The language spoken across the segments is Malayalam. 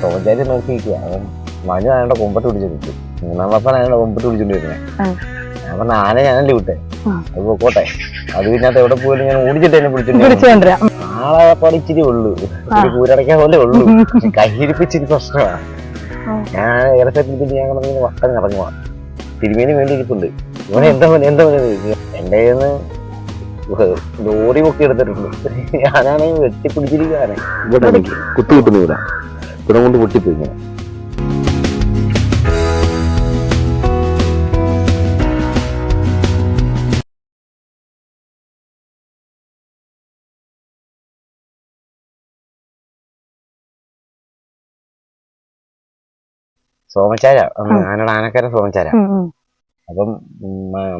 സോമചാരി നോക്കിയിരിക്കുക അവൻ മനു അയാളുടെ കൊമ്പത്ത് പിടിച്ച് കിട്ടും മൂന്നാം ക്ലാസ്സാണ് അയാളുടെ കൊമ്പത്ത് പിടിച്ചോണ്ട് വരുന്നത് നാലേ ഞാൻ പറഞ്ഞ ആനെ ഞാനല്ലേ വിട്ടെ അത് പോട്ടെ അത് ഇതിനകത്ത് എവിടെ പോയാലും ഞാൻ ഓടിച്ചിട്ട് എന്നെ പിടിച്ചിട്ടുണ്ട് ആളെ പഠിച്ചിരി ഉള്ളൂ. കൂരടക്കാൻ പോലെ ഉള്ളൂ. കൈപ്പിച്ചിരി കയ്യിരിപ്പിച്ചിരി പ്രശ്നമാണ് ആ. ഞാൻ ഇടത്തെത്തിട്ട് ഞാൻ കിടന്നിങ്ങനെ വട്ടം കറങ്ങുക തിരുമേനി വേണ്ടി ഇരിപ്പുണ്ട്. ഇവനെ എന്താ പോലെ എന്താ പോലെ. എന്റെ കയ്യിൽ ലോറി പൊക്കി എടുത്തിട്ടുണ്ട്. ഞാനാണെങ്കിൽ വെട്ടിപ്പിടിച്ചിരിക്കുകയാണ് എനിക്ക് കുത്തു കിട്ടുന്നില്ല ഇവിടെ കൊണ്ട് പൊട്ടിപ്പോയി ഞാൻ സോമച്ചാര. ആനയുടെ ആനക്കാരൻ സോമച്ചാര. അപ്പം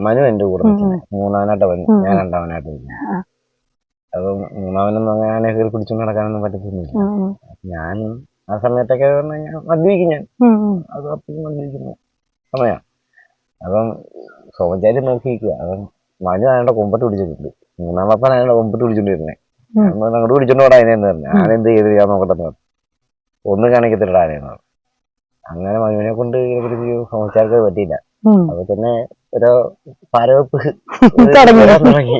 മനു എന്റെ കൂടെ നിൽക്കുന്നത് മൂന്നാമനായിട്ട് വന്നു ഞാൻ. രണ്ടാമനായിട്ട് നിൽക്കുന്നത് ആ. അപ്പം മൂന്നാമനൊന്നും അങ്ങനെ ആനയെ കയറി പിടിച്ചുകൊണ്ട് നടക്കാനൊന്നും പറ്റത്തൊന്നുമില്ല ഉം. ഞാൻ ആ സമയത്തൊക്കെ പറഞ്ഞു കഴിഞ്ഞാൽ മദ്യപിക്കും ഞാൻ. അത് അപ്പോഴും മദ്യപിക്കുന്ന സമയം. അപ്പം സോമചാരി നോക്കിയിരിക്കുക അവൻ മനു ആനയുടെ കൊമ്പത്ത് പിടിച്ചിട്ടുണ്ട്. മൂന്നാം ക്ലാസ്സാണ് ആനയുടെ കൊമ്പത്ത് പിടിച്ചോണ്ട് വരുന്നത്. അങ്ങോട്ട് പിടിച്ചോണ്ട് പോടാ അതിനെന്ന് പറഞ്ഞു. ഞാൻ എന്ത് ചെയ്ത് ഞാൻ നോക്കട്ടെ ഒന്നും കാണിക്കത്തില്ല ആനയെന്ന് പറഞ്ഞു. അങ്ങനെ മനുവിനെ കൊണ്ട് ഇതിനെ കുറിച്ച് സോമച്ചാർക്ക് പറ്റിയില്ല. അപ്പൊ തന്നെ ഒരു പരവെപ്പ് തുടങ്ങി.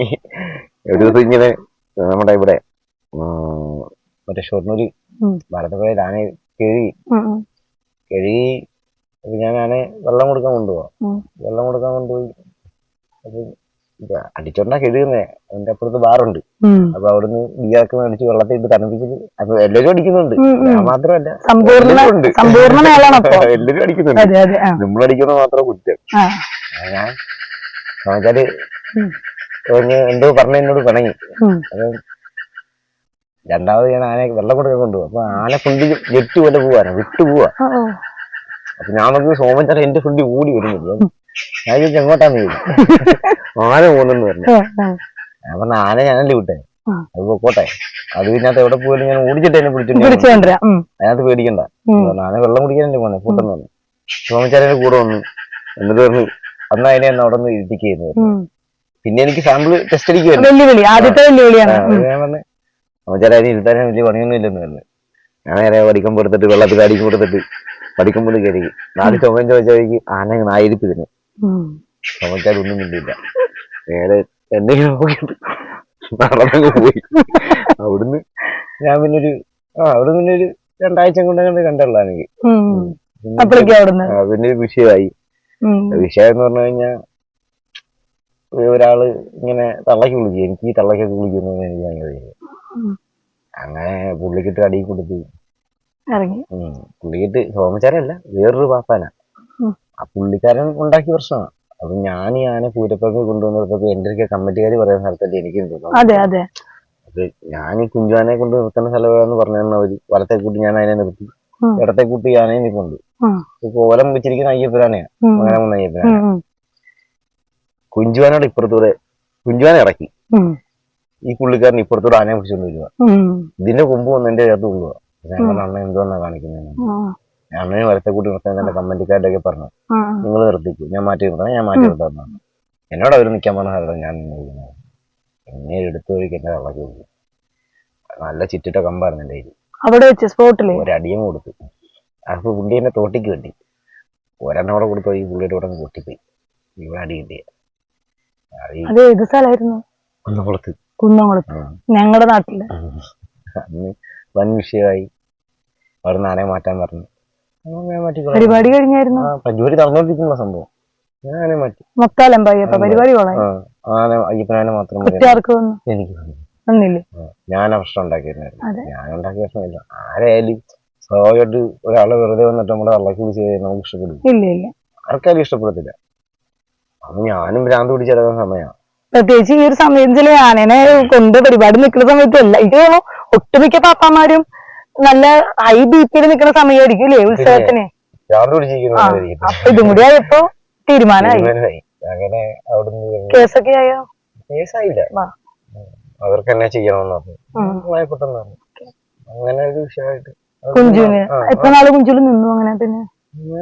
ഒരു ദിവസം ഇങ്ങനെ നമ്മുടെ ഇവിടെ മറ്റേ ഷൊർണൂര് ഉം. ഭാരതപ്പുഴയിൽ ആന കിഴി. ഉം, ഉം. കിഴി അപ്പൊ ഞാൻ ആനെ വെള്ളം കൊടുക്കാൻ കൊണ്ടുപോവാം. വെള്ളം കൊടുക്കാൻ കൊണ്ടുപോയി. അപ്പൊ അടിച്ചോണ്ടാ കിഴുകുന്നേ അതിന്റെ അപ്പുറത്ത് ബാറുണ്ട്. അപ്പൊ അവിടുന്ന് ബിയാർക്ക് മേടിച്ച് വെള്ളത്തിൽ ഇട്ട് തണുപ്പിച്ചിട്ട് അപ്പൊ എല്ലാരും അടിക്കുന്നുണ്ട്. ഞാൻ മാത്രമല്ല എല്ലാരും അടിക്കുന്നുണ്ട്. നമ്മളടിക്കുന്നത് മാത്രം കുറ്റം. ഞാൻ എന്തോ പറഞ്ഞ എന്നോട് പിണങ്ങി. രണ്ടാമത് ഞാൻ ആനയെ വെള്ളം കൊടുക്കാൻ കൊണ്ടുപോകും. അപ്പൊ ആന ഫുണ്ടി ജെറ്റ് പോലെ പോവാനാ വിട്ടു പോവാ. അപ്പൊ ഞാൻ നോക്കി സോമൻ എന്റെ ഫുണ്ടി ഓടി വരുന്നില്ല ഞാൻ ചോദിച്ചു എങ്ങോട്ടാന്ന് ചോദിച്ചു ആന പോകുന്നെന്ന് പറഞ്ഞു. ഞാൻ പറഞ്ഞ ആന ഞാനല്ലേ വിട്ടെ. അത് പൊക്കോട്ടെ. അത് ഇതിനകത്ത് എവിടെ പോയാലും ഞാൻ ഓടിച്ചിട്ട് എന്നെ പിടിച്ചിട്ടുണ്ട് അതിനകത്ത് പേടിക്കണ്ട. ആന വെള്ളം കുടിക്കാനല്ലേ പോണേ കൂട്ടെന്ന് പറഞ്ഞു സോമച്ചാരന്റെ കൂടെ വന്നു. എന്നിട്ട് പറഞ്ഞു അന്ന് അതിനെ ഒന്ന് അവിടെ നിന്ന് ഇരുത്തിക്കുന്നു പിന്നെ എനിക്ക് സാമ്പിൾ ടെസ്റ്റ് അടിക്കുമല്ലോ വെല്ലുവിളി ആദ്യത്തെ വെല്ലുവിളിയാണ്. അതിന് ഇരുത്താനും വലിയ പണിയൊന്നും ഇല്ലെന്ന് പറഞ്ഞു. ഞാൻ നേരെ പഠിക്കാൻ കൊടുത്തിട്ട് വെള്ളത്തിൽ അടിക്കും കൊടുത്തിട്ട് പഠിക്കുമ്പോൾ കയറി. നാല് ചുമ ചോദിച്ചവഴിക്ക് ആന നായിരിപ്പ് ഇതിന് ഉം. സോമച്ചാർ ഒന്നും കിട്ടിയില്ല നേരെ എന്തെങ്കിലും പോയി. അവിടുന്ന് ഞാൻ പിന്നെ ഒരു ആ അവിടെ പിന്നെ ഒരു രണ്ടാഴ്ച കൊണ്ട് കണ്ട് കണ്ടുള്ള എനിക്ക് ഉം. പിന്നെ ഒരു വിഷയമായി. വിഷയം എന്ന് പറഞ്ഞു കഴിഞ്ഞാൽ ഒരാൾ ഇങ്ങനെ തള്ളക്ക് വിളിക്കും. എനിക്ക് ഈ തള്ളക്കൊക്കെ വിളിക്കുന്നു എനിക്ക് ഭയങ്കര. അങ്ങനെ പുള്ളിക്കിട്ട് അടി കൊടുത്തു. ഇറങ്ങി. പുള്ളിക്കിട്ട് സോമച്ചാരല്ല വേറൊരു പാപ്പാന. ആ പുള്ളിക്കാരൻ ഉണ്ടാക്കിയ പ്രശ്നമാണ്. അപ്പൊ ഞാൻ ഈ ആന പൂരപ്പൊക്കെ കൊണ്ടുവന്നപ്പോ എന്റെ ഒക്കെ കമ്മിറ്റിക്കാർ പറയുന്ന സ്ഥലത്തല്ലേ എനിക്ക് അതെ അതെ. അപ്പൊ ഞാൻ ഈ കുഞ്ചുവാനെ കൊണ്ട് നിർത്തുന്ന സ്ഥലമാണെന്ന് പറഞ്ഞു അവർ വലത്തെ കൂട്ടി ഞാൻ അതിനെ നിർത്തി. ഇടത്തെ കൂട്ടി ആനയെ. ഇപ്പൊ കോലം വെച്ചിരിക്കുന്ന അയ്യപ്പനാനെയാ അങ്ങനെ അയ്യപ്പനാണ്. കുഞ്ചുവാനോട് ഇപ്പുറത്തൂടെ കുഞ്ചുവാനെ ഇറക്കി. ഈ പുള്ളിക്കാരൻ ഇപ്പുറത്തൂടെ ആനയെ പിടിച്ചോണ്ട് വരിക ഉം. ഇതിന്റെ കൊമ്പ് വന്ന് എന്റെ ചേർത്ത് കൊള്ളുക അണ്ണൻ അണ്ണ എന്തോന്നാ കാണിക്കുന്നത്. അണ്ണനെ വരത്തെ കൂട്ടി നിർത്താൻ തന്നെ കമ്മന്റിക്കാരുടെ ഒക്കെ പറഞ്ഞു. നിങ്ങൾ നിർത്തിക്കൂ. ഞാൻ മാറ്റി നിർത്താം. ഞാൻ മാറ്റി നിർത്താൻ എന്നോട് അവർ നിൽക്കാൻ പറഞ്ഞ സ്ഥലത്താണ് ഞാൻ നിന്നിരിക്കുന്നത് എന്നെ എടുത്തു വഴിക്ക് എന്നെ തള്ളക്കി നല്ല ചിറ്റിട്ട കമ്പായിരുന്നു എന്റെ കയ്യിൽ അവിടെ വെച്ച് സ്പോട്ടിൽ? ഒരടിയും കൊടുത്തു. അപ്പൊ പുള്ളി എന്നെ തോട്ടിക്ക് കെട്ടി. ഒരെണ്ണം കൂടെ കൊടുത്തു ഈ പുള്ളിയുടെ കൂടെ കൊട്ടിപ്പോയി പൊട്ടിപ്പോയി. ഇവിടെ അടി കിട്ടിയ. അത് ഏത് സ്ഥലമായിരുന്നു? കുന്നംകുളത്ത്. കുന്നംകുളത്ത് ഞങ്ങളുടെ നാട്ടിൽ. വൻ വിഷയമായി. അവിടെ നാണയം മാറ്റാൻ പറഞ്ഞു. പരിപാടി കഴിഞ്ഞായിരുന്നു? പരിപാടി നടന്നുകൊണ്ടിരിക്കുന്ന സംഭവം. മാറ്റി. പരിപാടി ആന അയ്യപ്പനാനെ മാത്രം എനിക്ക്. ഞാൻ ആ പ്രശ്നം ഉണ്ടാക്കിയിരുന്നായിരുന്നു. ഞാൻ ഉണ്ടാക്കിയ പ്രശ്നമില്ല ആരായാലും സ്വാഭാവികമായിട്ട് ഒരാളെ വെറുതെ വന്നിട്ട് നമ്മുടെ വിളിച്ച് നമുക്ക് ഇഷ്ടപ്പെടും. ആർക്കാരും ഇഷ്ടപ്പെടത്തില്ല. അപ്പൊ ഞാനും ഭ്രാന്ത് പിടിച്ചെടുക്കുന്ന സമയമാണ് പ്രത്യേകിച്ച് ഈ ഒരു സമയത്തിൽ ആനേനെ കൊണ്ട് പരിപാടി നിൽക്കുന്ന സമയത്തല്ല എനിക്ക് തോന്നുന്നു ഒട്ടുമിക്ക പാപ്പാമാരും നല്ല ഹൈ ബി പിയിൽ നിൽക്കുന്ന സമയമായിരിക്കും അല്ലേ ഉത്സവത്തിന്? അപ്പൊ ഇതും കൂടി ആയപ്പോ തീരുമാനമായി. അങ്ങനെ കേസൊക്കെ ആയോ? കേസായില്ല. അവർക്ക് തന്നെ ചെയ്യണമെന്ന് പറഞ്ഞു. ഉം. ഭയപ്പെട്ടെന്ന് പറഞ്ഞു. അങ്ങനെ ഒരു വിഷയമായിട്ട് കുഞ്ചുവിന്. എത്ര നാൾ കുഞ്ചുവിൽ നിന്നു അങ്ങനെ പിന്നെ?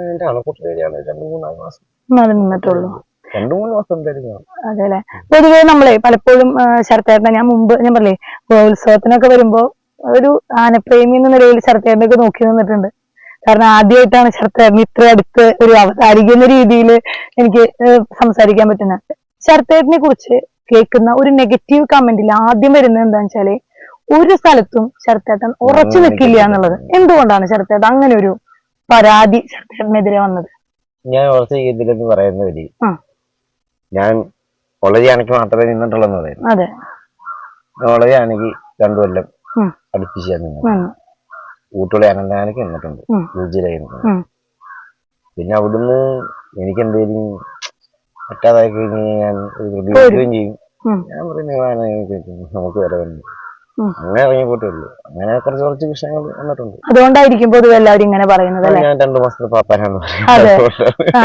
എന്റെ അണക്കുട്ടി രണ്ട് മൂന്നാൽ മാസം. നാളെ നിന്നിട്ടുള്ളൂ. രണ്ടു മൂന്ന് മാസം എന്തായാലും കാണും. അതെ അല്ലെ പൊതുവേ നമ്മളെ പലപ്പോഴും ശരത്തേട്ടനെ ഞാൻ മുമ്പ് ഞാൻ പറഞ്ഞേ ഉത്സവത്തിനൊക്കെ വരുമ്പോ ഒരു ആനപ്രേമി എന്ന നിലയിൽ ശരത്തേട്ടനൊക്കെ നോക്കി നിന്നിട്ടുണ്ട്. കാരണം ആദ്യമായിട്ടാണ് ശരത്തേട്ടൻ ഇത്ര അടുത്ത് ഒരു അവതാരിക എന്ന രീതിയിൽ എനിക്ക് സംസാരിക്കാൻ പറ്റുന്നത്. ശരത്തേട്ടനെ കുറിച്ച് കേൾക്കുന്ന ഒരു നെഗറ്റീവ് കമന്റിൽ ആദ്യം വരുന്നത് എന്താണെന്ന് വെച്ചാൽ ഒരു സ്ഥലത്തും ശരത്തേട്ടൻ ഉറച്ചു നിൽക്കില്ല എന്നുള്ളത്. എന്തുകൊണ്ടാണ് ശരത്തേട്ടൻ അങ്ങനെ ഒരു പരാതി ശരത്തേട്ടനെതിരെ വന്നത്? ഞാൻ ഉറച്ചു ചെയ്യുന്നില്ലെന്ന് പറയുന്ന. ഞാൻ ആണെങ്കിൽ മാത്രമേ നിന്നിട്ടുള്ളൂ അതെ. വളരെ ആണെങ്കിൽ രണ്ടു കൊല്ലം. അടുപ്പിച്ച് ഞാൻ നിന്നു. ഊട്ടുള്ള ഊട്ടുകളി അനന്താനൊക്കെ നിന്നിട്ടുണ്ട്. ഉം. പിന്നെ അവിടുന്ന് എനിക്ക് എന്തെങ്കിലും പറ്റാതായി കഴിഞ്ഞ് ഞാൻ ഒരു പ്രതികരിക്കുകയും ചെയ്യും. ഞാൻ പറയുന്നത് നമുക്ക് വരെ വന്നു. ഉം. അങ്ങനെ ഇറങ്ങി പോയിട്ടുള്ളൂ അങ്ങനെ കുറച്ച് കുറച്ച് വിഷയങ്ങൾ വന്നിട്ടുണ്ട്. അതുകൊണ്ടായിരിക്കും പൊതുവെ എല്ലാവരും ഇങ്ങനെ പറയുന്നത് അല്ലെ? ഞാൻ രണ്ടു മാസത്തെ പാപ്പാനാണ് അതെ. ആ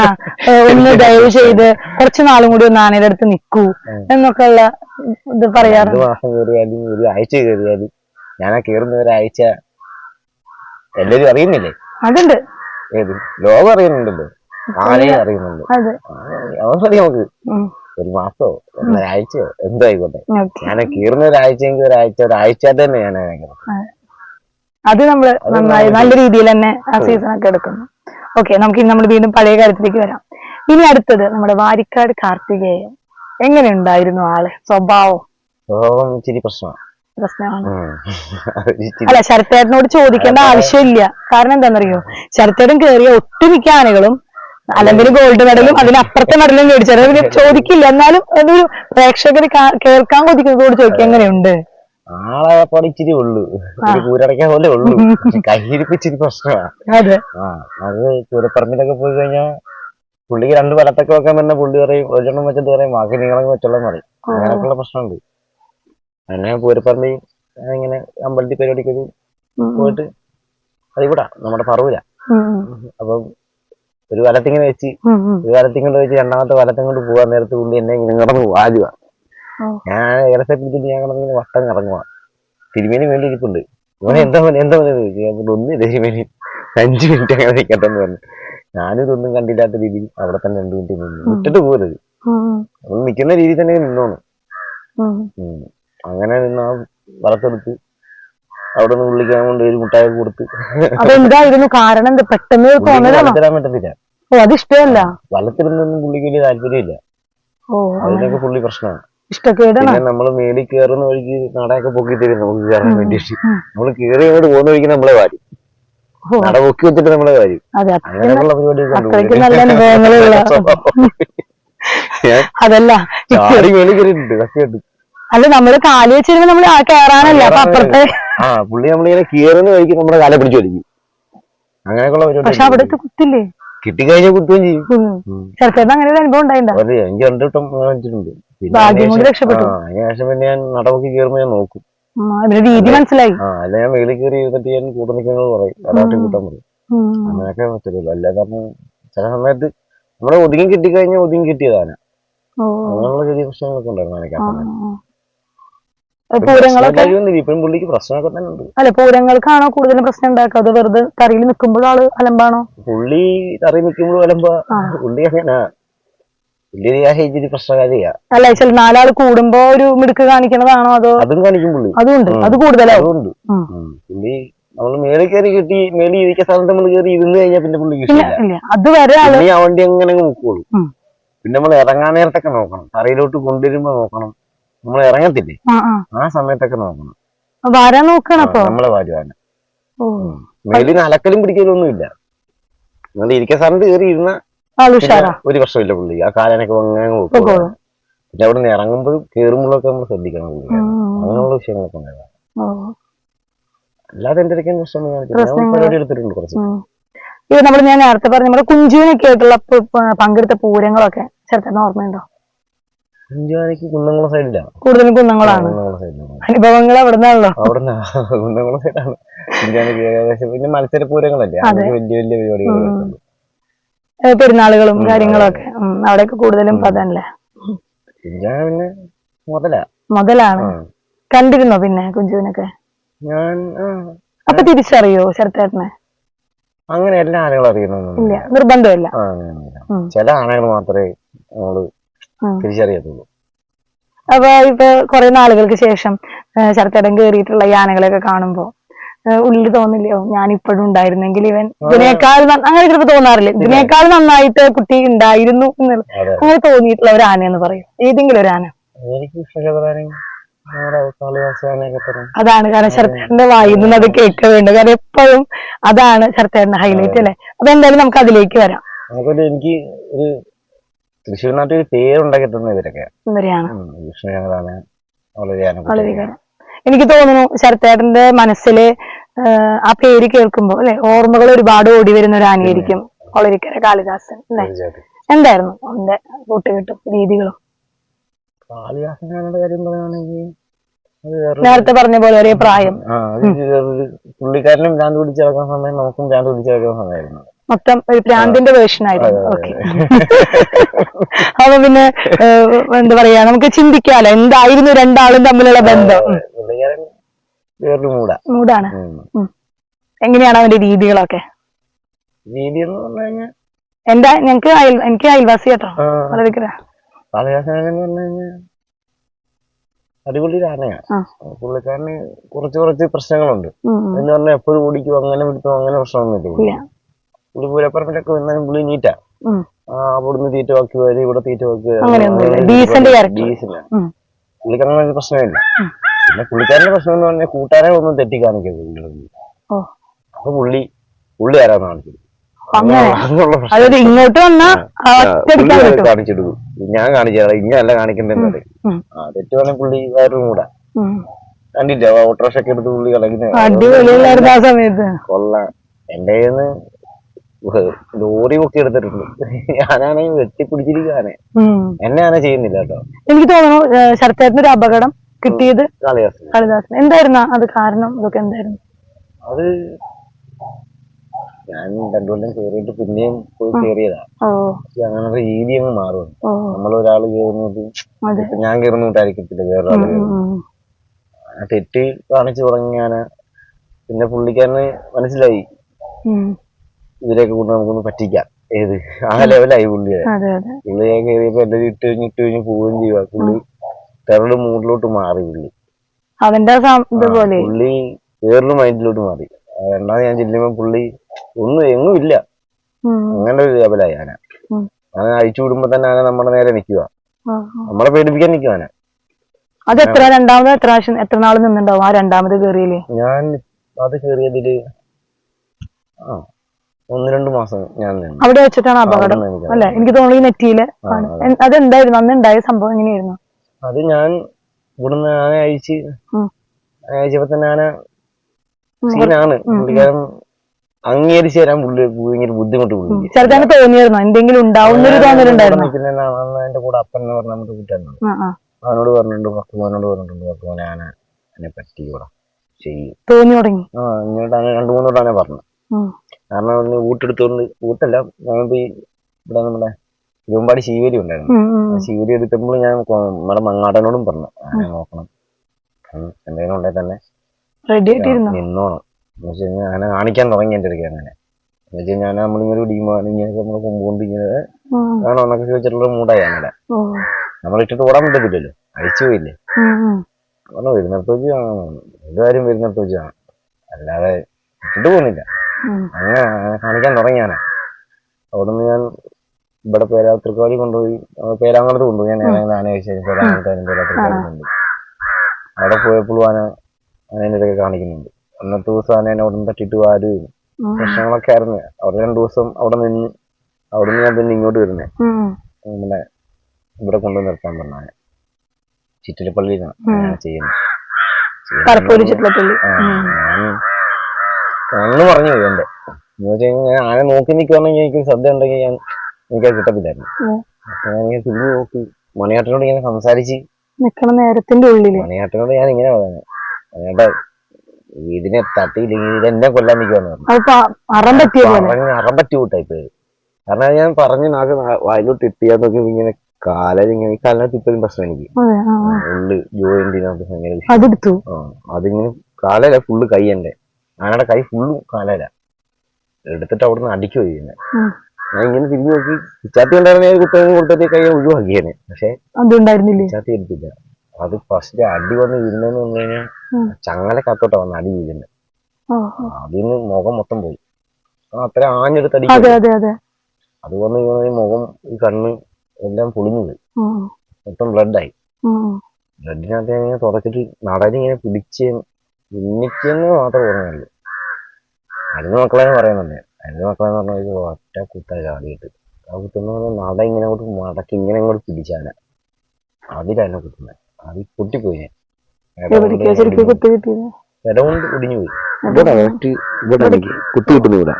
ഒന്ന് ദയവ് ചെയ്ത് കുറച്ച് നാളും കൂടി ഒന്ന് ആനയുടെ അടുത്ത് നിൽക്കൂ ഉം. എന്നൊക്കെ ഉള്ള ഇത് പറയാറുണ്ട്. മാസം കയറിയാലും ഒരു ആഴ്ച കയറിയാലും ഞാൻ ആ കയറുന്ന ഒരാഴ്ച എല്ലാരും അറിയുന്നില്ലേ? അതുണ്ട്. ഏത്? ലോകം അറിയുന്നുണ്ടല്ലോ. ആനയും അറിയുന്നുണ്ട്. മതി നമുക്ക്. ഒരു മാസോ ഒരാഴ്ചയോ എന്തോ ആയിക്കോട്ടെ ഞാൻ കീറുന്ന ഒരാഴ്ചയെങ്കിൽ ഒരാഴ്ച ഒരാഴ്ച തന്നെ ഞാൻ അത് നമ്മൾ നന്നായി നല്ല രീതിയിൽ തന്നെ ആ സീസൺ ഒക്കെ എടുക്കുന്നു. ഓക്കെ നമുക്ക് ഇനി നമ്മൾ വീണ്ടും പഴയ കാര്യത്തിലേക്ക് വരാം. ഇനി അടുത്തത് നമ്മുടെ വാരിക്കാട് കാർത്തികേയൻ. എങ്ങനെ ഉണ്ടായിരുന്നു ആൾ? സ്വഭാവം? സ്വഭാവം ഇച്ചിരി പ്രശ്നമാണ്. പ്രശ്നമാണ്. അല്ല ശരത്തേട്ടനോട് ചോദിക്കേണ്ട ആവശ്യമില്ല. കാരണം എന്താണെന്നറിയോ? ശരത്തേടൻ കേറിയ ഒട്ടുമിക്ക ആനകളും അല്ലെങ്കിൽ ഗോൾഡ് മെഡലും അതിനപ്പുറത്തെ മെഡലും മേടിച്ചത് പിന്നെ ചോദിക്കില്ല. എന്നാലും അതൊരു പ്രേക്ഷകർ കേൾക്കാൻ കൊതിക്കുന്നതോട് ചോദിക്കുക എങ്ങനെയുണ്ട്? ആളെ പാടെ ഇച്ചിരി ഉള്ളു. ഒരു കൂരടയ്ക്കാൻ പോലെ ഉള്ളു. പക്ഷെ കയ്യിരിപ്പ് ഇച്ചിരി പ്രശ്നമാണ് അതെ. പൂരപ്പറമ്പിലൊക്കെ പോയി കഴിഞ്ഞാൽ പുള്ളിക്ക് രണ്ട് വലത്തൊക്കെ വെക്കാൻ തന്നെ പുള്ളി പറയും ഒരെണ്ണം വെച്ചത് പറയും ബാക്കി നിങ്ങളെ വെച്ചോളാം പറയും. അങ്ങനെയൊക്കെയുള്ള പ്രശ്നമുണ്ട്. അങ്ങനെ പൂരപ്പറമ്പി ഇങ്ങനെ അമ്പലത്തിൽ ഉം, പോയിട്ട് അതിവിടാ നമ്മുടെ പറവൂല അപ്പം ഒരു വലത്തിങ്ങനെ വെച്ച്. ഒരു വലത്തിങ്ങോട്ട് വെച്ച് രണ്ടാമത്തെ വലത്തിങ്ങോട്ട് പോകാൻ നേരത്തെ പുള്ളി എന്നെ ഇങ്ങനെ കിടന്ന് വാലുക. ഞാൻ പിടിച്ചിട്ട് ഞാൻ കിടന്നിങ്ങനെ വട്ടം ഇറങ്ങുക തിരുമേനി വേണ്ടി ഇരിപ്പുണ്ട്. ഓനെ എന്താ മോനെ എന്താ മോനെ ചോദിച്ചു പറഞ്ഞു, തിരുമേനി. അഞ്ചു മിനിറ്റ് അങ്ങനെ നിൽക്കട്ടെന്ന് പറഞ്ഞു. ഞാനിതൊന്നും കണ്ടില്ലാത്ത രീതിയിൽ അവിടെ തന്നെ രണ്ടു മിനിറ്റ് നിന്നു വിട്ടിട്ട് ഉം, നിൽക്കുന്ന രീതിയിൽ തന്നെ നിന്നോണം. അങ്ങനെ നിന്ന് ആ വളർത്തെടുത്ത് അവിടെ നിന്ന് വിളിക്കാൻ കൊണ്ട് ഒരു മുട്ടായി കൊടുത്ത്. അതെന്തായിരുന്നു? കാരണം എന്താ പെട്ടെന്ന് തോന്നലാണോ വളർത്തിടാൻ പറ്റത്തില്ല. ഓ അത് ഇഷ്ടമല്ല. വലത്തിരുന്നൊന്നും പുള്ളിക്ക് വലിയ താല്പര്യമില്ല ഓ അതിനൊക്കെ പുള്ളി പ്രശ്നമാണ്. ഇഷ്ടക്കേടാണ്. പിന്നെ നമ്മൾ മേളിൽ കയറുന്ന വഴിക്ക് നടയൊക്കെ പൊക്കി തരും നമുക്ക് കയറാൻ വേണ്ടി വേണ്ടിയിട്ട്. നമ്മൾ കയറി അങ്ങോട്ട് പോകുന്ന വഴിക്ക് നമ്മളെ വാരി. നട പൊക്കി വെച്ചിട്ട് നമ്മളെ വാരി. അങ്ങനെയുള്ള പരിപാടിയൊക്കെ. നല്ല അനുഭവങ്ങളുള്ള അതല്ല. ചാടി മേളിൽ കയറിയിട്ടുണ്ട് അല്ല നമ്മൾ കാലി വെച്ചിരുമ്പോ നമ്മൾ ആ കേറാനല്ല? അപ്പൊ അപ്പുറത്തെ ആ പുള്ളി നമ്മളിങ്ങനെ കീറുന്ന കഴിക്കും നമ്മുടെ കാലെ പിടിച്ചു വലിക്കും. അങ്ങനെയൊക്കെയുള്ള പക്ഷെ പരിപാടി അവിടത്തെ കുത്തില്ലേ? കിട്ടിക്കഴിഞ്ഞാൽ കുത്തുകയും ചെയ്യും. അങ്ങനെ ഒരു അനുഭവം ഉണ്ടായിണ്ടോ? ഒരു അഞ്ച് രണ്ടു വട്ടം വാങ്ങിച്ചിട്ടുണ്ട് പിന്നെ ഭാഗ്യം കൊണ്ട് അതിന് രക്ഷപ്പെട്ടു. ശേഷം- ആ, അതിന് ശേഷം പിന്നെ ഞാൻ നടമുക്കി കയറുമ്പോ ഞാൻ നോക്കും. രീതി മനസ്സിലായി. ആ അല്ല ഞാൻ മേളിൽ കയറി ഇരുന്നിട്ട് ഞാൻ കൂടെ നിൽക്കുന്നത് പറയും അതാട്ടി. കൂട്ടാൻ പറയും ഉം. അങ്ങനെയൊക്കെ പറ്റുള്ളൂ. അല്ലാതെ ചില സമയത്ത് നമ്മളെ ഒതുങ്ങി കിട്ടിക്കഴിഞ്ഞാൽ ഒതുങ്ങി കിട്ടിയതാണ്. ഓ, അങ്ങനെയുള്ള ചെറിയ പ്രശ്നങ്ങളൊക്കെ ഉണ്ടായിരുന്നു. ആ, അതിനകത്ത് ആ. ഏ, പൂരങ്ങളൊക്കെ കഴിയുന്നില്ല ഇപ്പഴും പുള്ളിക്ക് പ്രശ്നമൊക്കെ തന്നെ ഉണ്ട് അല്ല പൂരങ്ങൾക്കാണോ കൂടുതലും പ്രശ്നം ഉണ്ടാക്കുക? അത് വെറുതെ കറിയിൽ നിൽക്കുമ്പോഴും ആൾ അലമ്പാണോ? പുള്ളി അങ്ങനെ ആ. ഇച്ചിരി പ്രശ്നകാരിയാ അല്ല ചില നാലാൾ കൂടുമ്പോ ഒരു മിടുക്ക് കാണിക്കണതാണോ അതോ? അതും കാണിക്കും പുള്ളി. അതുണ്ട് അത് കൂടുതലാവും. പുള്ളി നമ്മൾ മേളിൽ കയറി കിട്ടി മേളിൽ ഇരിക്കുന്ന സ്ഥലത്ത് നമ്മൾ കയറി ഇരുന്ന് കഴിഞ്ഞാൽ പിന്നെ ആ വണ്ടി അങ്ങനെ അങ്ങ് പിന്നെ നമ്മൾ ഇറങ്ങാൻ നേരത്തൊക്കെ നോക്കണം. തറയിലോട്ട് കൊണ്ടുവരുമ്പോ നോക്കണം. നമ്മൾ ഇറങ്ങത്തില്ലേ? ആ സമയത്തൊക്കെ നോക്കണം. വരാൻ നോക്കണം ആ, നമ്മളെ ഓ. മേലിന് അലക്കലും പിടിക്കലൊന്നും ഇല്ല നിങ്ങൾ ഇരിക്കാൻ സമയത്ത് കയറി ഇരുന്ന ഒരു വർഷമില്ല പുള്ളി. ആ കാലനൊക്കെ അങ്ങ്. പിന്നെ അവിടെ നിന്ന് ഇറങ്ങുമ്പോഴും കയറുമ്പോഴൊക്കെ നമ്മൾ ശ്രദ്ധിക്കണം അങ്ങനെയുള്ള വിഷയങ്ങളൊക്കെ ഉണ്ടായിരുന്നു. അല്ലാതെ എന്റെ ഇടയ്ക്ക് പ്രശ്നം പരിപാടി എടുത്തിട്ടുണ്ട് കുറച്ച്. ഇത് നമ്മൾ ഞാൻ നേരത്തെ പറഞ്ഞു നമ്മുടെ കുഞ്ചുവിനൊക്കെ ആയിട്ടുള്ള പങ്കെടുത്ത പൂരങ്ങളൊക്കെ ചെറുപ്പം ഓർമ്മയുണ്ടോ? കുഞ്ചാനിക്ക് കുന്നംകുളം സൈഡിലാണ് കൂടുതലും കുന്നങ്ങളാണ് കുന്നംകുളം സൈഡിലാണ് അനുഭവങ്ങൾ അവിടെ നിന്നാണല്ലോ കുന്നംകുളം സൈഡാണ്. കുഞ്ചാനിക്ക് ഏകദേശം പിന്നെ മത്സരപൂരങ്ങളല്ലേ വലിയ വലിയ പരിപാടികൾ പെരുന്നാളുകളും കാര്യങ്ങളും കാര്യങ്ങളൊക്കെ. അവിടെയൊക്കെ കൂടുതലും പതല്ലേ കുഞ്ചാന പിന്നെ മുതലാ. മുതലാണ്. കണ്ടിരുന്നോ പിന്നെ കുഞ്ചുവിനൊക്കെ? ഞാൻ അപ്പൊ തിരിച്ചറിയോ ശരത്തേട്ടനെ? അങ്ങനെ എല്ലാ ആനകളും അറിയണമെന്നില്ല നിർബന്ധമില്ല. ചില ആനകൾ മാത്രമേ നമ്മൾ. തിരിച്ചറിയത്തുള്ളൂ. അപ്പൊ ഇപ്പൊ കുറെ നാളുകൾക്ക് ശേഷം ശരത്തേട്ടൻ കയറിയിട്ടുള്ള യാനകളൊക്കെ കാണുമ്പോ ഉള്ളിൽ തോന്നില്ലയോ ഞാൻ ഇപ്പോഴും ഉണ്ടായിരുന്നെങ്കിൽ ഇവൻ ഇതിനേക്കാൾ അങ്ങനെ ചിലപ്പോ തോന്നാറില്ല? ഇതിനേക്കാൾ നന്നായിട്ട് കുട്ടി ഉണ്ടായിരുന്നു എന്നുള്ളത് അങ്ങനെ തോന്നിയിട്ടുള്ള ഒരു ആന എന്ന് പറയും. ഏതെങ്കിലും ഒരു ആന. അതാണ്. കാരണം ശരത്തേട്ടന്റെ വായിൽ നിന്ന് അത് കേൾക്കുന്നുണ്ട് കാരണം എപ്പോഴും അതാണ് ശരത്തേട്ടന്റെ ഹൈലൈറ്റ് അല്ലെ? അപ്പൊ എന്തായാലും നമുക്ക് അതിലേക്ക് വരാം. എനിക്ക് ഒരു തൃശ്ശൂർ നാട്ടിൽ ഒരു പേരുണ്ടാക്കി തന്ന ഇവരൊക്കെ. ഇവരെയാണ്. വിഷ്ണു ഞങ്ങളാണ് വളരെ വളരെ എനിക്ക് തോന്നുന്നു ശരത്തേട്ടന്റെ മനസ്സിൽ ആ പേര് കേൾക്കുമ്പോ അല്ലെ ഓർമ്മകൾ ഒരുപാട് ഓടി വരുന്ന ഒരു ആനയായിരിക്കും ഒളരിക്കര കാളിദാസൻ അല്ലെ? എന്തായിരുന്നു അവന്റെ കൂട്ടുകെട്ടും രീതികളും? കാളിദാസനാരുടെ കാര്യം പറയുകയാണെങ്കിൽ നേരത്തെ പറഞ്ഞ പോലെ ഒരേ പ്രായം. പുള്ളിക്കാരനും ഭ്രാന്ത് പിടിച്ചിറക്കുന്ന സമയം നമുക്കും ഭ്രാന്ത് പിടിച്ചിറക്കുന്ന സമയമായിരുന്നു. മൊത്തം ഒരു പ്രാന്തിന്റെ വേർഷൻ ആയിരുന്നു. ഓക്കെ അപ്പൊ പിന്നെ എന്താ പറയാ നമുക്ക് ചിന്തിക്കാലോ എന്തായിരുന്നു രണ്ടാളും തമ്മിലുള്ള ബന്ധം? മൂടാണ്. എങ്ങനെയാണ് അവന്റെ രീതികളൊക്കെ? രീതി എന്ന് പറഞ്ഞു കഴിഞ്ഞാൽ എന്റെ ഞങ്ങക്ക് അയൽ എനിക്ക് അയൽവാസി കേട്ടോ. വളരിക്കര. അടിപൊളി ഒരു ആനയാണ് ആ. പുള്ളിക്കാരന് കുറച്ച് കുറച്ച് പ്രശ്നങ്ങളുണ്ട്. എന്ന് പറഞ്ഞാൽ എപ്പോഴും ഓടിക്കും അങ്ങനെ പിടിക്കും അങ്ങനെ പ്രശ്നമൊന്നുമില്ല പുള്ളി പൂരപ്പറമ്പിലൊക്കെ വന്നാലും പുള്ളി നീറ്റാ. അവിടുന്ന് തീറ്റ വാക്കി വരും ഇവിടെ തീറ്റ വാക്കി. പുള്ളിക്ക് അങ്ങനെ ഒരു പ്രശ്നമില്ല. പിന്നെ പുള്ളിക്കാരന്റെ പ്രശ്നം എന്ന് പറഞ്ഞാൽ കൂട്ടുകാരെ ഒന്നും തെറ്റി കാണിക്കരുത്. അപ്പൊ പുള്ളി പുള്ളി ആരാന്ന് കാണിച്ചത് ഇങ്ങോട്ട് കാണിച്ചെടുക്കും ഞാൻ കാണിച്ചാ ഇങ്ങനല്ല കാണിക്കേണ്ടത് ഉം. ആ തെറ്റ് പറഞ്ഞ പുള്ളി വേറൊരു കൂടാ. കണ്ടില്ല ഓട്ടോറിക്ഷ ഒക്കെ എടുത്ത് പുള്ളി കളയുന്ന കൊള്ളാം. എന്റെ ലോറി പൊക്കി എടുത്തിട്ടുണ്ട് ഞാനാണെങ്കിൽ. എന്നെ ആന ചെയ്യുന്നില്ല കേട്ടോ. എനിക്ക് തോന്നുന്നു ശരത്തേട്ടന് ഒരു അപകടം കിട്ടിയത് കാളിദാസൻ കാളിദാസൻ എന്തായിരുന്നു അത് കാരണം? ഇതൊക്കെ എന്തായിരുന്നു? അത് ഞാൻ രണ്ടു കൊല്ലം കയറിയിട്ട് പിന്നെയും പോയി കേറിയതാ. അങ്ങനെ രീതി അങ്ങ് മാറും നമ്മളൊരാൾ കയറുന്നത് ഞാൻ ഉം. ആ തെറ്റ് കാണിച്ചു തുടങ്ങിയാണ്. പിന്നെ പുള്ളിക്കാരന് മനസ്സിലായി. ഇതിലേക്ക് കൊണ്ട് നമുക്കൊന്ന് പറ്റിക്കാം. ഏത്? ആ ലെവലായി പുള്ളിയെ പുള്ളി. ഞാൻ കയറിയപ്പോ എന്റെ ഇട്ട് കഴിഞ്ഞ് ഇട്ട് കഴിഞ്ഞ് പോവുകയും ചെയ്യുക പുള്ളി തെറുടെ മൂഡിലോട്ട് മാറി പുള്ളി. അവന്റെ ഇതുപോലെ? പുള്ളി വേറൊരു മൈൻഡിലോട്ട് മാറി. രണ്ടാമത് ഞാൻ ചെല്ലുമ്പോ പുള്ളി ഒന്നും എങ്ങും ഇല്ല. അങ്ങനെ ഒരു ലെവലായി ആന. അങ്ങനെ ആന അഴിച്ചു വിടുമ്പോ തന്നെ ആന നമ്മുടെ നേരെ നിക്കുക. നമ്മളെ പേടിപ്പിക്കാൻ നിക്കുക ആന. അത് എത്ര രണ്ടാമത് എത്ര പ്രാവശ്യം എത്ര നാൾ നിന്നുണ്ടാവും ആ രണ്ടാമത് കേറിയില്ലേ ഞാൻ അത് കേറിയതിൽ ആ ഒന്ന് രണ്ട് മാസം ഞാൻ അവിടെ വെച്ചിട്ടാണ് അപകടം. അല്ലെ? എനിക്ക് തോന്നുന്നു ഈ നെറ്റിയിൽ അതെന്തായിരുന്നു? അന്ന് ഉണ്ടായ സംഭവം എങ്ങനെയായിരുന്നു? അത് ഞാൻ ഇവിടുന്ന് ആന അയച്ച്. അയച്ചപ്പോ തന്നെ ആന. സീനാണ്. പുള്ളിക്കാരൻ അംഗീകരിച്ച് തരാൻ പുള്ളി ഭയങ്കര ബുദ്ധിമുട്ട് പുള്ളി. ചെറുതാണ് തോന്നിയായിരുന്നു? എന്തെങ്കിലും ഉണ്ടാവുന്ന ഒരു തോന്നലുണ്ടായിരുന്നു എന്റെ കൂടെ അപ്പൻ എന്ന് പറഞ്ഞ നമ്മുടെ കൂട്ടായിരുന്നു അവനോട് പറഞ്ഞിട്ടുണ്ട് പത്തുമോനോട് പറഞ്ഞിട്ടുണ്ട് പത്തുമോനെ ആന എന്നെ ഇവിടെ ചെയ്യും തോന്നി തുടങ്ങി. ആ ഇങ്ങോട്ടാണ് രണ്ടു മൂന്നോട്ടാണ് പറഞ്ഞത്. കാരണം അവന് ഊട്ടെടുത്തോണ്ട് ഊട്ടല്ല ഞങ്ങളിപ്പോ ഈ ഇവിടെ നമ്മുടെ ഇരുമ്പാടി ശീവേലി ഉണ്ടായിരുന്നു. ശിവരി ശീവേലി എടുത്തപ്പോൾ ഞാൻ നമ്മുടെ മങ്ങാടനോടും പറഞ്ഞു. നോക്കണം. എന്തെങ്കിലും ഉണ്ടെങ്കിൽ തന്നെ നിന്നോണം. എന്ന് വെച്ച് കഴിഞ്ഞാൽ അങ്ങനെ കാണിക്കാൻ തുടങ്ങി എന്റെ അടുക്കാൻ അങ്ങനെ. എന്ന് വെച്ച് കഴിഞ്ഞാൽ നമ്മളിങ്ങനെ ഇടിയുമ്പോൾ ഇങ്ങനെ നമ്മളെ കൊമ്പുകൊണ്ട് ഇങ്ങനെ വേണോ എന്നൊക്കെ ചോദിച്ചിട്ടുള്ള മൂടായി അങ്ങനെ. നമ്മളിട്ടിട്ട് നമ്മൾ ഇട്ടിട്ട് ഓടാൻ പറ്റത്തില്ലല്ലോ അഴിച്ചു പോയില്ലേ. പറഞ്ഞു വരുന്നിടത്ത് വെച്ച് കാണാം കാര്യം വരുന്നിടത്ത് വെച്ച് കാണാം അല്ലാതെ ഇട്ടിട്ട് പോകുന്നില്ല. കാണിക്കാൻ തുടങ്ങി ആന അവിടുന്ന് ഞാൻ ഇവിടെ പേരാത്തൃക്കാരി കൊണ്ടുപോയി. ആ, പേരാങ്കടത്ത് കൊണ്ടുപോയി. ഞാൻ ആന കഴിച്ചു പേരാങ്കടത്തായാലും പേരാത്തൃക്കാരി കൊണ്ടുപോയി. അവിടെ പോയപ്പോഴും ആന ആനേന്റെ ഇതൊക്കെ കാണിക്കുന്നുണ്ട്. അന്നത്തെ ദിവസം ആന എന്നെ അവിടെ നിന്ന് തട്ടിയിട്ട് വാരുകയും പ്രശ്നങ്ങളൊക്കെ ആയിരുന്നു. അവിടെ രണ്ടു ദിവസം അവിടെ നിന്ന് അവിടുന്ന് ഞാൻ പിന്നെ ഇങ്ങോട്ട് വരുന്നേ. നമ്മുടെ ഇവിടെ കൊണ്ടുവന്ന് നിർത്താൻ പറഞ്ഞ ആന ചിറ്റിലപ്പള്ളിയിലാണ് ഞാൻ ചെയ്യുന്നത് പറപ്പൂര് ചുറ്റിലപ്പള്ളി ആ, ഉം. ഞാൻ കണ്ണു പറഞ്ഞു പോയി എന്റെ എന്ന് വെച്ച് കഴിഞ്ഞാൽ ഞാൻ ആനെ നോക്കി നിൽക്കുകയാണെങ്കിൽ എനിക്ക് ശ്രദ്ധ ഉണ്ടെങ്കിൽ ഞാൻ എനിക്ക് കിട്ടത്തില്ലായിരുന്നു. അപ്പൊ ഞാൻ ഇങ്ങനെ തിരിഞ്ഞു നോക്കി. മണിയാട്ടനോട് ഇങ്ങനെ സംസാരിച്ച്. നിക്കണ നേരത്തിന്റെ ഉള്ളിൽ. മണിയാട്ടനോട് ഞാൻ ഇങ്ങനെ പറയുന്നത് മണിയാട്ട ഇതിനെ തട്ടിയില്ലെങ്കിൽ ഇത് എന്നെ കൊല്ലാൻ നിൽക്കുവാന്ന് പറഞ്ഞു. അറം പറ്റിയ പോലെ പറഞ്ഞ് അറം പറ്റി കൂട്ടായി പേര് കാരണം ഞാൻ പറഞ്ഞു നാക്ക് വായിലോട്ട് ഇട്ടിയാൽ നോക്കി ഇങ്ങനെ കാലിൽ ഇങ്ങനെ ഈ കാലിനകത്ത് ഇപ്പോഴും പ്രശ്നം എനിക്ക്. അതെ ആ ആ. ഉള്ളു ജോയിന്റിനകത്ത് ഭയങ്കര അതെടുത്തു. ആ അതിങ്ങനെ കാലല്ല ഫുള്ള് കൈ എന്റെ ആനയുടെ കൈ ഫുള്ളും കാലല്ല എടുത്തിട്ട് അവിടുന്ന് അടിക്കുക ചെയ്യുന്നത് ഞാൻ ഇങ്ങനെ തിരിഞ്ഞു നോക്കി പിച്ചാത്തി ഉണ്ടായിരുന്ന കുട്ടികൾ കൊടുത്തത്തി കൈ ഒഴിവാക്കിയേനെ. പക്ഷെ പിച്ചാത്തി എടുത്തില്ല. അത് ഫസ്റ്റ് അടി വന്ന് വീഴുന്നതെന്ന് പറഞ്ഞു കഴിഞ്ഞാൽ ഉം. ചങ്ങല കത്തോട്ട വന്ന് അടി വീഴുന്നത്. അതിന് മുഖം മൊത്തം പോയി. അത്ര ആഞ്ഞെടുത്ത് അതെ അതെ വന്ന് ഈ മുഖം ഈ കണ്ണ് എല്ലാം പൊളിഞ്ഞു പോയി. മൊത്തം ബ്ലഡായി. ബ്ലഡിനകത്ത് ഞാൻ ഇങ്ങനെ തുടച്ചിട്ട് നടനിങ്ങനെ പിടിച്ച് പിന്നിക്കെന്ന് മാത്രം ഓർമ്മയുള്ളൂ അരുന്ന് മക്കളെ പറയുന്നുണ്ട് അരുന്ന് മക്കളെ എന്ന് പറഞ്ഞാൽ ഇത് ഒറ്റ കുത്ത ചാടിയിട്ട്. ആ കുത്തുന്ന നട ഇങ്ങനെ അങ്ങോട്ട് മടക്കി ഇങ്ങനെ അങ്ങോട്ട് പിടിച്ചാല അതിലല്ല കുത്തുന്നത് അത് പൊട്ടിപ്പോയി ഞാൻ. എവിടേക്കാ ശരിക്കും കുത്തി കിട്ടിയത്? ഇട കൊണ്ട് ഒടിഞ്ഞു പോയി. ഇവിടെ ഇവിടെ കുത്തി കിട്ടുന്നു ഇവിടെ.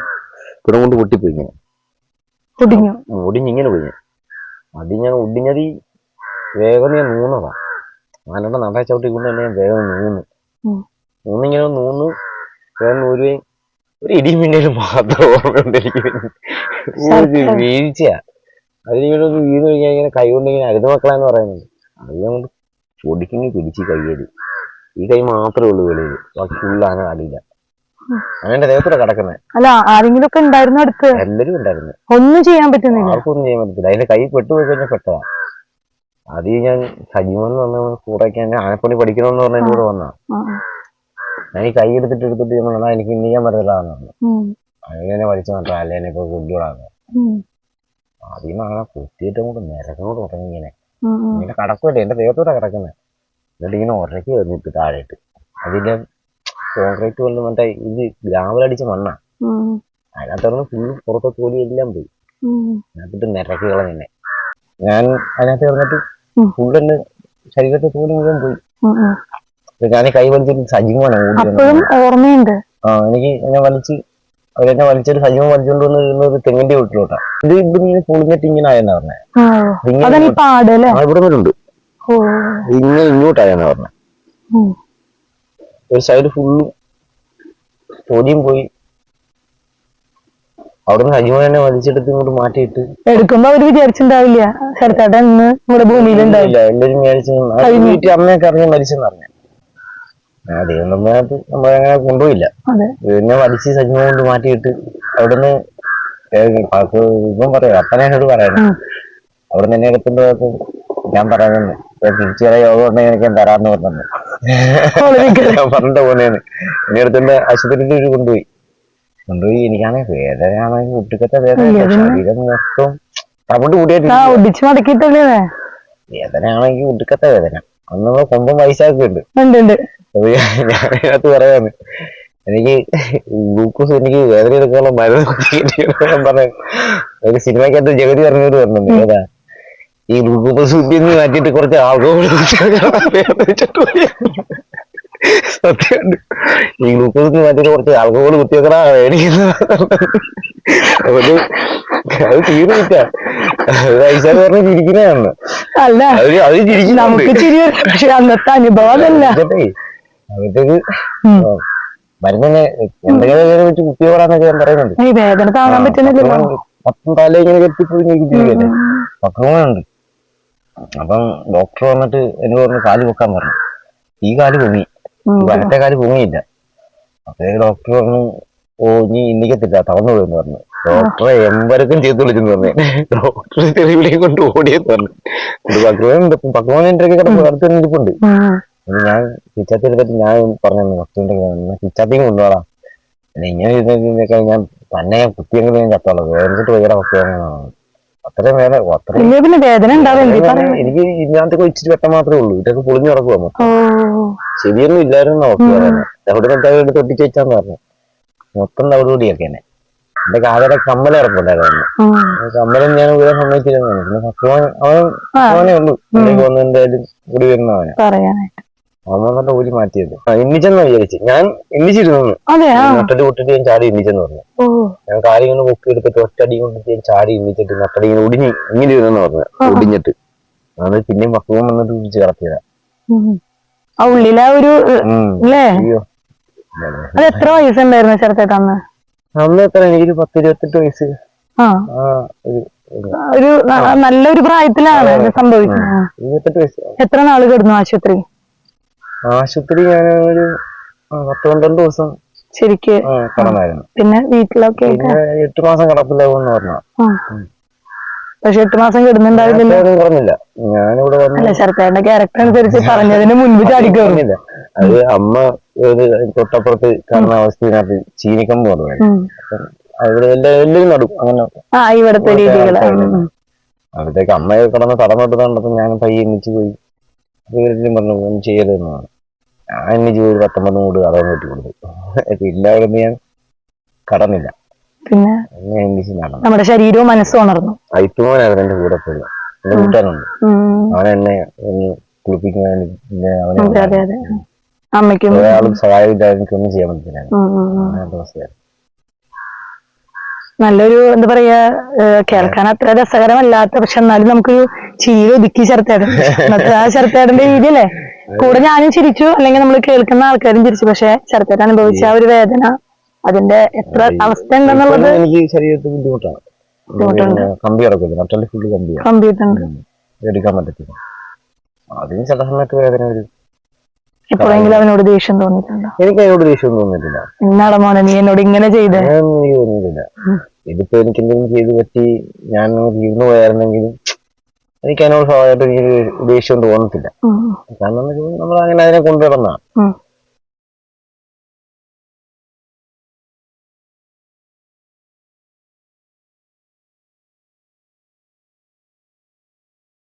കൊണ്ട് പൊട്ടിപ്പോയി ഞാൻ. ഒടിഞ്ഞിങ്ങനെ പോയി ഞാൻ. അത് ഞാൻ ഒടിഞ്ഞത് വേഗം ഞാൻ നൂന്നതാ ആനയുടെ നട ചവിട്ടി കൊണ്ട് തന്നെ ഞാൻ വേഗം നൂന്ന് ഉം. നൂന്നിങ്ങനെ ഊരുകയും വേഗം നൂരുകയും ഒരു ഇടിയും പിന്നീട് മാത്രം ഓർമ്മയുണ്ട് എനിക്ക് ഒരു. വീഴ്ചയാ. അതിലിങ്ങനെ ഒന്ന് വീണ് കഴിഞ്ഞാൽ ഇങ്ങനെ കൈ കൊണ്ട് ഇങ്ങനെ അരുത് മക്കളാന്ന് പറയുന്നത്. അത് ഞങ്ങൾ പൊടിക്കുന്നു പൊടിക്കിങ്ങി പിടിച്ച് കയ്യടി. ഈ കൈ മാത്രമേ ഉള്ളൂ വെളിയിൽ. ബാക്കി ഫുള്ള് അങ്ങനെ അടിയില്ല. അങ്ങനെ ദേഹത്തൂടെ കിടക്കുന്നത് അല്ല ആരെങ്കിലും ഒക്കെ ഉണ്ടായിരുന്നു അടുത്ത്? എല്ലാരും ഉണ്ടായിരുന്നു. ഒന്നും ചെയ്യാൻ പറ്റുന്നില്ല. ഒന്നും ചെയ്യാൻ പറ്റത്തില്ല. അതിന്റെ കൈ പെട്ടുപോയി കഴിഞ്ഞാൽ പെട്ടതാ. അത് ഞാൻ സജീവൻ എന്ന് പറഞ്ഞ കൂടെ ആനപ്പണി പഠിക്കണമെന്ന് പറഞ്ഞ എന്നോട് വന്നാ ഞാൻ ഈ കൈ എടുത്തിട്ട് എടുത്തിട്ട് നമ്മൾ എനിക്ക് ഇനി ഞാൻ പറഞ്ഞു ഉം, അങ്ങനെ വലിച്ചു നട്ടാ അല്ലെ എന്നെ ഇപ്പൊ കുട്ടികളാണ് ആദ്യം നിന്ന് അങ്ങനെ കുത്തിയിട്ട് അങ്ങോട്ട് നിരക്കങ്ങോട്ട് തുടങ്ങി ഇങ്ങനെ. ഇങ്ങനെ കിടക്കുമല്ലേ എന്റെ ദേഹത്തോടെ കിടക്കുന്നത് എന്നിട്ട് ഇങ്ങനെ ഉരക്കി വന്നിട്ട് താഴെയിട്ട്. അതിന്റെ കോൺക്രീറ്റ് വന്ന് മറ്റേ ഇത് ഗ്രാമലടിച്ച മണ്ണാ. അതിനകത്തിറങ്ങി ഫുൾ ഫുള്ള് പുറത്തെ തോലി എല്ലാം പോയി. അതിനകത്തിട്ട് നിരക്കി കളഞ്ഞെ ഞാൻ അതിനകത്ത് ഇറങ്ങിട്ട് ഫുള്ള് ശരീരത്തെ തോലി മുഴുവൻ പോയി. ഞാൻ കൈ വലിച്ചിട്ട് സജീവമാണ് ഓടി അപ്പോഴും ഓർമ്മയുണ്ട്. ആ എനിക്ക് എന്നെ വലിച്ച് അവരെന്നെ വലിച്ചൊരു സജീവം വലിച്ചുകൊണ്ട് വന്ന് ഇരുന്ന ഒരു തെങ്ങിന്റെ വീട്ടിലോട്ടാ. ഇത് ഇവിടെ ഇങ്ങനെ പൊളിഞ്ഞിട്ട് ഇങ്ങനെ ആയെന്നാ പറഞ്ഞേ ഇവിടെ ഉണ്ട് ഓ. ഇങ്ങനെ ഇങ്ങോട്ടായെന്നാ പറഞ്ഞ. ഒരു സൈഡ് ഫുള്ളും പൊടിയും പോയി. അവിടുന്ന് സജീവനെ വലിച്ചെടുത്ത് ഇങ്ങോട്ട് മാറ്റിയിട്ട് എടുക്കുമ്പോ അവർ വിചാരിച്ചിണ്ടാവില്ല. ശരത്തേട്ടൻ ഇന്ന് ഇവിടെ ഭൂമിയിലുണ്ടാവില്ല എല്ലാരും വിചാരിച്ചു. വീട്ടിൽ അമ്മയൊക്കെ അറിഞ്ഞ് മരിച്ചെന്ന് പറഞ്ഞു. ദൈവം നമ്മളങ്ങനെ കൊണ്ടുപോയില്ല. എന്നെ വലിച്ച് സജീവം കൊണ്ട് മാറ്റിയിട്ട് അവിടുന്ന് ഇപ്പം പറയാം അപ്പനോട് ഉം. അവിടുന്ന് എന്നെ ഞാൻ പറയുന്നു തിരിച്ചു വരാൻ യോഗം ഉണ്ടെങ്കിൽ എനിക്ക് തരാന്ന് പറഞ്ഞു പറഞ്ഞിട്ട് പോന്നേന്ന്. എന്നെ എടുത്തിന്റെ ആശുപത്രിയിൽ കൊണ്ടുപോയി. കൊണ്ടുപോയി എനിക്കാണെങ്കിൽ വേദനയാണെങ്കിൽ കുട്ടിക്കത്തെ വേദന പിന്നെ? ശരീരം മൊത്തം തമിഴ് കൂടിയായിട്ട് വേദനയാണെങ്കിൽ കുട്ടിക്കത്തെ വേദന. അന്ന് നമ്മൾ കൊമ്പം പൈസയൊക്കെ ഞാനതിനകത്ത് പറയാന്ന്. എനിക്ക് ഗ്ലൂക്കോസ് എനിക്ക് വേദന എടുക്കാനുള്ള മരുന്ന് പറഞ്ഞു ഒരു സിനിമയ്ക്കകത്ത് ജഗതി പറഞ്ഞോട് പറഞ്ഞു ഏതാ? ഈ ഗ്ലൂക്കോസ് കുത്തിന്ന് മാറ്റിട്ട് കുറച്ച് ആൾക്കോൾ സത്യം ഈ ഗ്ലൂക്കോസ് മാറ്റിട്ട് കുറച്ച് ആൾക്കോൾ കുത്തിയേക്കറാ മേടിക്കുന്നത് അത് അത് തീർന്നില്ല പൈസ പറഞ്ഞു ചിരിക്കുന്നതാണ്. അല്ല അത് ചിരിക്കുന്നുണ്ട്. നമുക്ക് ചിരി. പക്ഷെ അന്നത്തെ അനുഭവം അതല്ല. ഉം. മരുന്നിനെ എന്തെങ്കിലും വെച്ച് കുത്തിയോടാന്നൊക്കെ ഞാൻ പറയുന്നുണ്ട്. പത്തും തല ഇങ്ങനെ കെട്ടിപ്പോയി ഇരിക്കുകയല്ലേ പക്വമുണ്ട് അപ്പം ഡോക്ടർ വന്നിട്ട് എന്നോട് പറഞ്ഞു കാൽ പൊക്കാൻ പറഞ്ഞു. ഈ കാൽ പൊങ്ങി. വലത്തെ കാൽ പൊങ്ങിയില്ല. അപ്പൊ ഡോക്ടർ പറഞ്ഞു ഓ ഇനി ഇന്നിക്കത്തില്ല തളർന്നു പോയെന്ന് പറഞ്ഞു. ഡോക്ടറെ എമ്പരക്കും ചെയ്ത് വിളിച്ചെന്ന് പറഞ്ഞു. ഡോക്ടർ ചെറിയ കൊണ്ട് ഓടിയെന്ന് പറഞ്ഞു. പക്വമുണ്ട് പക്വന്റെ ഒക്കെ കിടപ്പ് അടുത്ത് ഞാൻ കിച്ചാത്തി എടുത്തിട്ട് ഞാൻ പറഞ്ഞു വസ്തുവിന്റെ പിച്ചാത്തിക്ക് കൊണ്ടുപോടാ. പിന്നെ ഇങ്ങനെ ഇരുന്നൊക്കെ ഞാൻ തന്നെ ഞാൻ കുത്തിയെങ്കിലും ഞാൻ ചത്തോളാം. വേദനിച്ചിട്ട് വയ്യട വസ്തു അത്രയും വേദന അത്രയും പിന്നെ വേദന എനിക്ക് ഇതിനകത്തൊക്കെ ഇച്ചിരി വെട്ടം മാത്രമേ ഉള്ളൂ. ഇതൊക്കെ പൊളിഞ്ഞു കിടക്കുവാ മൊത്തം. ശരിയൊന്നും ഇല്ലായിരുന്നു അവസ്ഥ പറയുന്നത് അവിടെ നിന്ന് എടുത്ത് ഒട്ടിച്ച് വെച്ചാന്ന് പറഞ്ഞു. മൊത്തം തവിടുകൂടിയൊക്കെ തന്നെ എന്റെ കാതയുടെ കമ്മല ഇറപ്പുണ്ടായിരുന്നു. കമ്മലും ഞാൻ ഇവിടെ സമ്മതിച്ചിരുന്നു പിന്നെ സത്യം അവൻ അവനെ ഉള്ളൂ. എനിക്ക് വന്ന് എന്തായാലും കൂടി വരുന്നവനെ. പറയാനായിട്ട്. വന്നിട്ട് ഊരി മാറ്റിയത്. ഇന്നിച്ചെന്ന് എണ്ണിച്ചെന്ന് വിചാരിച്ചു. ഞാൻ എണ്ണിച്ചിരുന്നു ആ നട്ടടി പൊട്ടിട്ട് ഞാൻ ചാടി എണ്ണിച്ചെന്ന് പറഞ്ഞു. ഞാൻ കാര്യം ഇങ്ങനെ പൊക്കി എടുത്തിട്ട് ഒറ്റടി കൊണ്ടിട്ട് ഞാൻ ചാടി എണ്ണിച്ചിട്ട് നട്ടടി ഇങ്ങനെ ഒടിഞ്ഞ് ഇങ്ങനെ ഇരുന്നെന്ന് പറഞ്ഞു. ഒടിഞ്ഞിട്ട്. അത് പിന്നെയും പക്വം വന്നിട്ട് പിടിച്ച് കിടത്തിയതാ. ആ ഉള്ളിലെ ഒരു അത് എത്ര വയസ്സുണ്ടായിരുന്നു ചേർത്തേട്ട അന്ന്? അന്ന് എത്ര? എനിക്കൊരു പത്ത് ഇരുപത്തെട്ട് വയസ്സ് ഒരു നല്ലൊരു പ്രായത്തിലാണ് സംഭവിക്കുന്നത് എത്ര നാൾ കിടന്നു ആശുപത്രി? ആശുപത്രി ഞാൻ ഒരു പത്ത് പന്ത്രണ്ട് ദിവസം ശരിക്ക് കിടന്നായിരുന്നു. പിന്നെ വീട്ടിലൊക്കെ പിന്നെ എട്ട് മാസം കിടപ്പില്ലാവെന്ന് പറഞ്ഞു. പക്ഷെ എട്ട് മാസം കിടന്നുണ്ടാവില്ലല്ലോ പറഞ്ഞില്ല. ഞാനിവിടെ അല്ല ശരത്തേട്ടന്റെ ക്യാരക്ടർ അനുസരിച്ച് പറഞ്ഞതിന് മുൻപ് ചാടിക്കറിഞ്ഞില്ല അത് അമ്മ ഒരു തൊട്ടപ്പുറത്ത് കാണുന്ന അവസ്ഥയിനകത്ത് ചീനിക്കമ്പ് പറഞ്ഞു. അവിടെ എല്ലാ എല്ലാം നടും. അങ്ങനെ ആ ഇവിടത്തെ. അവിടത്തേക്ക് അമ്മയെ കിടന്ന് കണ്ടപ്പോ ഞാൻ പയ്യെ എണ്ണിച്ച് പോയി. വീട്ടിലും പറഞ്ഞു ഒന്നും ചെയ്യരുതെന്നാണ് ഞാൻ ജീവിതത്തിൽ പത്തൊമ്പത് മൂട് കടം വെട്ടി കൊടുത്തു. പിന്നെ അവിടെ ഞാൻ കടന്നില്ല. പിന്നെ? നടന്നു. നമ്മുടെ ശരീരവും മനസ്സും ഉണർന്നു. ഐത്തുമോനായിരുന്നു എന്റെ കൂടെ പോയി എന്റെ കൂട്ടാനുണ്ട്. അവൻ എന്നെ ഒന്ന് കുളിപ്പിക്കാൻ അവനെ അമ്മയ്ക്കും ഒരാളും സഹായം ഇല്ലാതെ എനിക്കൊന്നും ചെയ്യാൻ പറ്റില്ല. അവസ്ഥയായിരുന്നു. നല്ലൊരു എന്താ പറയാ കേൾക്കാൻ അത്ര രസകരമല്ലാത്ത പക്ഷെ എന്നാലും നമുക്കൊരു ചിരി ഒതുക്കി ശരത്തേടൻ എന്നിട്ട് ആ ശരത്തേടന്റെ രീതിയല്ലേ? കൂടെ ഞാനും ചിരിച്ചു അല്ലെങ്കിൽ നമ്മൾ കേൾക്കുന്ന ആൾക്കാരും ചിരിച്ചു പക്ഷെ ശരത്തേട്ടൻ അനുഭവിച്ച ആ ഒരു വേദന അതിന്റെ എത്ര അവസ്ഥ ഉണ്ടെന്നുള്ളത് എനിക്ക് ശരീരത്തിൽ ബുദ്ധിമുട്ടാണ്. കമ്പി കിടക്കില്ല മറ്റുള്ള ഫുള്ള് കമ്പിയാണ് കമ്പ്യൂട്ടർ എടുക്കാൻ പറ്റത്തില്ല. അതിന് ചില സമയത്ത് വേദന വരും. എപ്പോഴെങ്കിലും അവനോട് ദേഷ്യം തോന്നിയിട്ടുണ്ടോ? എനിക്ക് അതിനോട് ദേഷ്യം തോന്നിയിട്ടില്ല. എന്നാടാ മോനെ നീ എന്നോട് ഇങ്ങനെ ചെയ്തേ? അങ്ങനെയൊന്നും എനിക്ക് തോന്നിയിട്ടില്ല. ഇതിപ്പോ എനിക്ക് എന്തെങ്കിലും ചെയ്ത് പറ്റി ഞാൻ ഇരുന്ന് പോയായിരുന്നെങ്കിലും എനിക്ക് അതിനോട് സ്വാഭാവികമായിട്ട് എനിക്ക് ദേഷ്യം തോന്നത്തില്ല. കാരണം നമ്മൾ അങ്ങനെ അതിനെ കൊണ്ടുവരുന്ന ഉം.